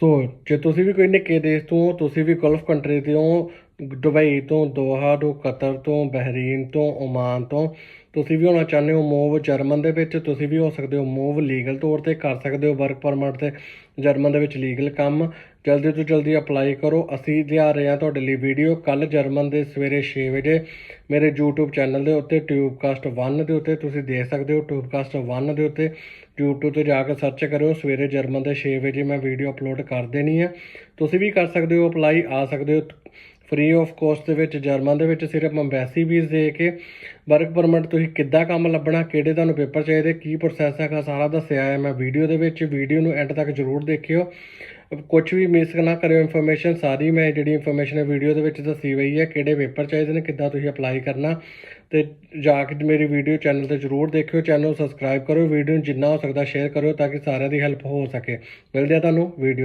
ਸੋ ਜੇ ਤੁਸੀਂ ਵੀ ਕੋਈ ਨਿੱਕੇ ਦੇਸ਼ ਤੋਂ ਹੋ, ਤੁਸੀਂ ਵੀ ਗਲਫ ਕੰਟਰੀ ਤੋਂ ਹੋ, ਦੁਬਈ ਤੋਂ, ਦੋਹਾ ਤੋਂ, ਕਤਰ ਤੋਂ, ਬਹਿਰੀਨ ਤੋਂ, ਓਮਾਨ ਤੋਂ। ਤੁਸੀਂ ਵੀ ਹੋਣਾ ਚਾਹੁੰਦੇ ਹੋ ਮੂਵ ਜਰਮਨ ਦੇ ਵਿੱਚ, ਤੁਸੀਂ ਵੀ ਹੋ ਸਕਦੇ ਹੋ ਮੂਵ ਲੀਗਲ ਤੌਰ ਤੇ, ਕਰ ਸਕਦੇ ਹੋ ਵਰਕ ਪਰਮਿਟ ਤੇ ਜਰਮਨ ਦੇ ਵਿੱਚ ਲੀਗਲ ਕੰਮ। ਜਲਦੀ ਤੋਂ ਜਲਦੀ ਅਪਲਾਈ ਕਰੋ। ਅਸੀਂ ਲਿਆ ਰਹੇ ਹਾਂ ਤੁਹਾਡੇ ਲਈ ਵੀਡੀਓ ਕੱਲ ਜਰਮਨ ਦੇ ਸਵੇਰੇ 6 ਵਜੇ। ਮੇਰੇ YouTube ਚੈਨਲ ਦੇ ਉੱਤੇ ਟਿਊਬਕਾਸਟ 1 ਦੇ ਉੱਤੇ ਤੁਸੀਂ ਦੇਖ ਸਕਦੇ ਹੋ। ਟਿਊਬਕਾਸਟ 1 ਦੇ ਉੱਤੇ YouTube ਤੇ ਜਾ ਕੇ ਸਰਚ ਕਰਿਓ। ਸਵੇਰੇ ਜਰਮਨ ਦੇ 6 ਵਜੇ ਮੈਂ ਵੀਡੀਓ ਅਪਲੋਡ ਕਰ ਦੇਣੀ ਹੈ। ਤੁਸੀਂ ਵੀ ਕਰ ਸਕਦੇ ਹੋ ਅਪਲਾਈ ਆ ਸਕਦੇ ਹੋ। ਫ੍ਰੀ ਆਫ ਕੋਸਟ ਦੇ ਵਿੱਚ, ਜਰਮਨ ਦੇ ਵਿੱਚ ਸਿਰਫ ਅੰਬੈਸੀ ਵੀਜ਼ ਦੇ ਕੇ ਵਰਕ ਪਰਮਿਟ ਤੁਸੀਂ ਕਿੱਦਾਂ ਕੰਮ ਲੱਭਣਾ, ਕਿਹੜੇ ਤੁਹਾਨੂੰ ਪੇਪਰ ਚਾਹੀਦੇ, ਕੀ ਪ੍ਰੋਸੈਸ ਹੈਗਾ, ਸਾਰਾ ਦੱਸਿਆ ਹੈ। ਮੈਂ ਵੀਡੀਓ ਦੇ ਵਿੱਚ ਵੀਡੀਓ ਨੂੰ ਐਂਡ ਤੱਕ ਜ਼ਰੂਰ ਦੇਖਿਓ। ਕੁਝ ਵੀ ਮਿਸ ਨਾ ਕਰਿਓ ਇਨਫੋਰਮੇਸ਼ਨ ਸਾਰੀ ਮੈਂ ਜਿਹੜੀ ਇਨਫੋਰਮੇਸ਼ਨ ਹੈ ਵੀਡੀਓ ਦੇ ਵਿੱਚ ਦੱਸੀ ਹੋਈ ਹੈ, ਕਿਹੜੇ ਪੇਪਰ ਚਾਹੀਦੇ ਨੇ, ਕਿੱਦਾਂ ਤੁਸੀਂ ਅਪਲਾਈ ਕਰਨਾ। ਤੇ ਜਾ ਕੇ ਮੇਰੀ ਵੀਡੀਓ ਚੈਨਲ ਤੇ ਜ਼ਰੂਰ ਦੇਖਿਓ ਚੈਨਲ ਨੂੰ ਸਬਸਕ੍ਰਾਈਬ ਕਰੋ ਵੀਡੀਓ ਨੂੰ ਜਿੰਨਾ ਹੋ ਸਕਦਾ ਸ਼ੇਅਰ ਕਰੋ ਤਾਂ ਕਿ ਸਾਰਿਆਂ ਦੀ ਹੈਲਪ ਹੋ ਸਕੇ। ਮਿਲਦੇ ਆ ਤੁਹਾਨੂੰ ਵੀਡੀਓ